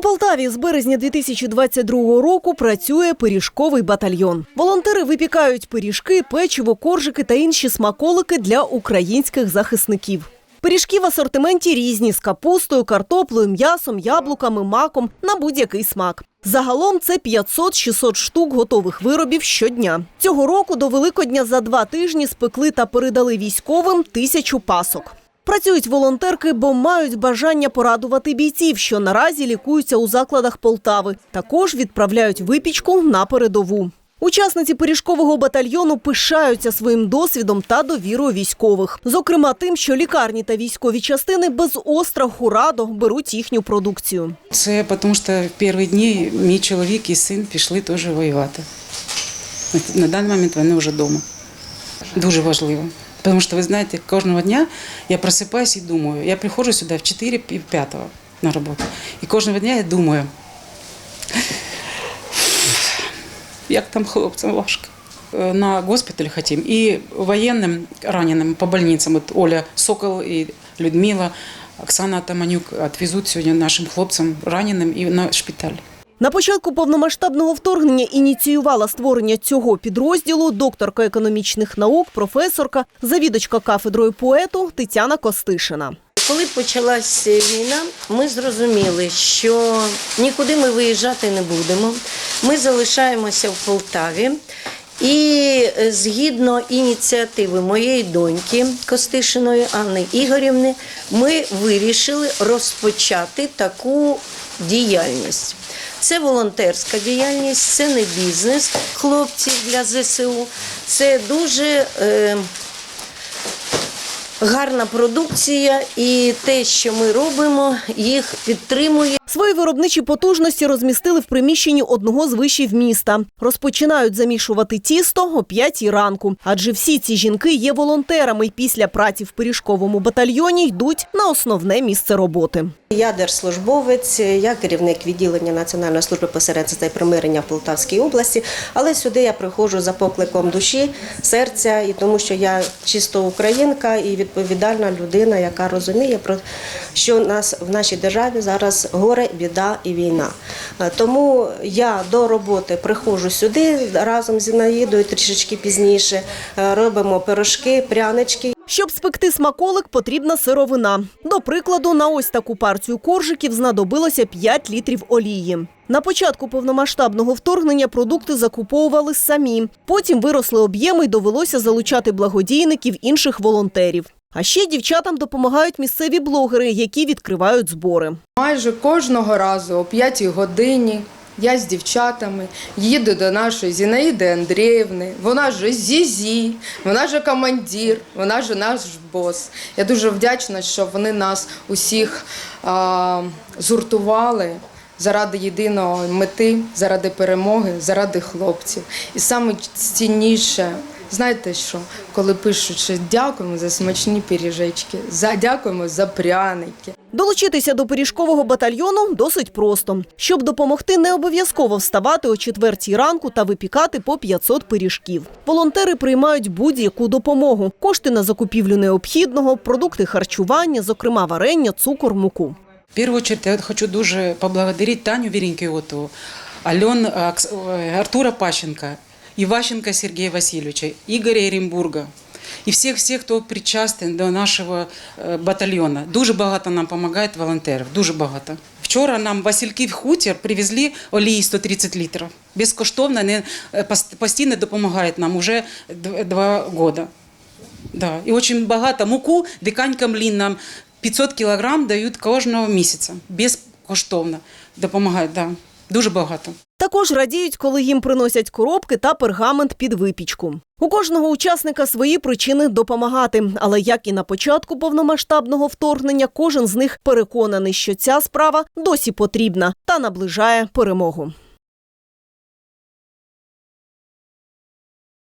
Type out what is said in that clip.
У Полтаві з березня 2022 року працює пиріжковий батальйон. Волонтери випікають пиріжки, печиво, коржики та інші смаколики для українських захисників. Пиріжки в асортименті різні з капустою, картоплею, м'ясом, яблуками, маком на будь-який смак. Загалом це 500-600 штук готових виробів щодня. Цього року до Великодня за два тижні спекли та передали військовим тисячу пасок. Працюють волонтерки, бо мають бажання порадувати бійців, що наразі лікуються у закладах Полтави. Також відправляють випічку на передову. Учасниці пиріжкового батальйону пишаються своїм досвідом та довірою військових. Зокрема, тим, що лікарні та військові частини без остраху радо беруть їхню продукцію. Це тому, що в перші дні мій чоловік і син пішли теж воювати. На даний момент вони вже вдома. Дуже важливо. Тому що ви знаєте, кожного дня я просипаюся і думаю. Я приходжу сюди в 4 пів п'ятого на роботу. І кожного дня я думаю, як там хлопцям важко. Е, На госпіталь хотім і воєнним раненим по больницям. От Оля Сокол і Людмила, Оксана Таманюк відвезуть сьогодні нашим хлопцям раненим і на шпиталь. На початку повномасштабного вторгнення ініціювала створення цього підрозділу докторка економічних наук, професорка, завідочка кафедрою поету Тетяна Костишина. Коли почалася війна, ми зрозуміли, що нікуди ми виїжджати не будемо. Ми залишаємося в Полтаві. І е, згідно ініціативи моєї доньки Костишиної Анни Ігорівни, ми вирішили розпочати таку діяльність. Це волонтерська діяльність, це не бізнес хлопців для ЗСУ. Це дуже е, гарна продукція, і те, що ми робимо, їх підтримує. Свої виробничі потужності розмістили в приміщенні одного з вишів міста. Розпочинають замішувати тісто о 5 ранку, адже всі ці жінки є волонтерами і після праці в пиріжковому батальйоні йдуть на основне місце роботи. Я держслужбовець, я керівник відділення Національної служби посередництва і примирення в Полтавській області. Але сюди я приходжу за покликом душі, серця, і тому що я чисто українка і відповідальна людина, яка розуміє про що нас в нашій державі зараз горе, біда і війна. Е, Тому я до роботи приходжу сюди разом з Інаїдою трішечки пізніше. Е, Робимо пирожки, прянички. Щоб спекти смаколик, потрібна сировина. До прикладу, на ось таку партію коржиків знадобилося 5 літрів олії. На початку повномасштабного вторгнення продукти закуповували самі. Потім виросли об'єми й довелося залучати благодійників інших волонтерів. А ще дівчатам допомагають місцеві блогери, які відкривають збори. Майже кожного разу о 5 годині я з дівчатами їду до нашої Зінаїди Андріївни. Вона ж Зізі, вона ж командир, вона ж наш бос. Я дуже вдячна, що вони нас усіх а, згуртували заради єдиної мети, заради перемоги, заради хлопців. І саме цінніше. Знаєте що, коли пишуть, що дякуємо за смачні пиріжечки, за дякуємо за пряники. Долучитися до пиріжкового батальйону досить просто. Щоб допомогти, не обов'язково вставати о четвертій ранку та випікати по 500 пиріжків. Волонтери приймають будь-яку допомогу: кошти на закупівлю необхідного, продукти харчування, зокрема варення, цукор, муку. В першу очередь я хочу дуже поблагодарить Таню Вірінькіотову, Альон Артура Пащенка, Іващенка Сергія Васильовича, Ігоря Еренбурга і всіх-всіх, хто причастен до нашого е, батальйону. Дуже багато нам допомагають волонтерів, дуже багато. Вчора нам Васильків хутір привезли олії 130 літрів. Безкоштовно вони е, пос- постійно допомагають нам уже д- два роки. Да. І дуже багато муку, диканька млін нам 500 кілограм дають кожного місяця. Безкоштовно допомагають. Да. Дуже багато. Також радіють, коли їм приносять коробки та пергамент під випічку. У кожного учасника свої причини допомагати. Але як і на початку повномасштабного вторгнення, кожен з них переконаний, що ця справа досі потрібна та наближає перемогу.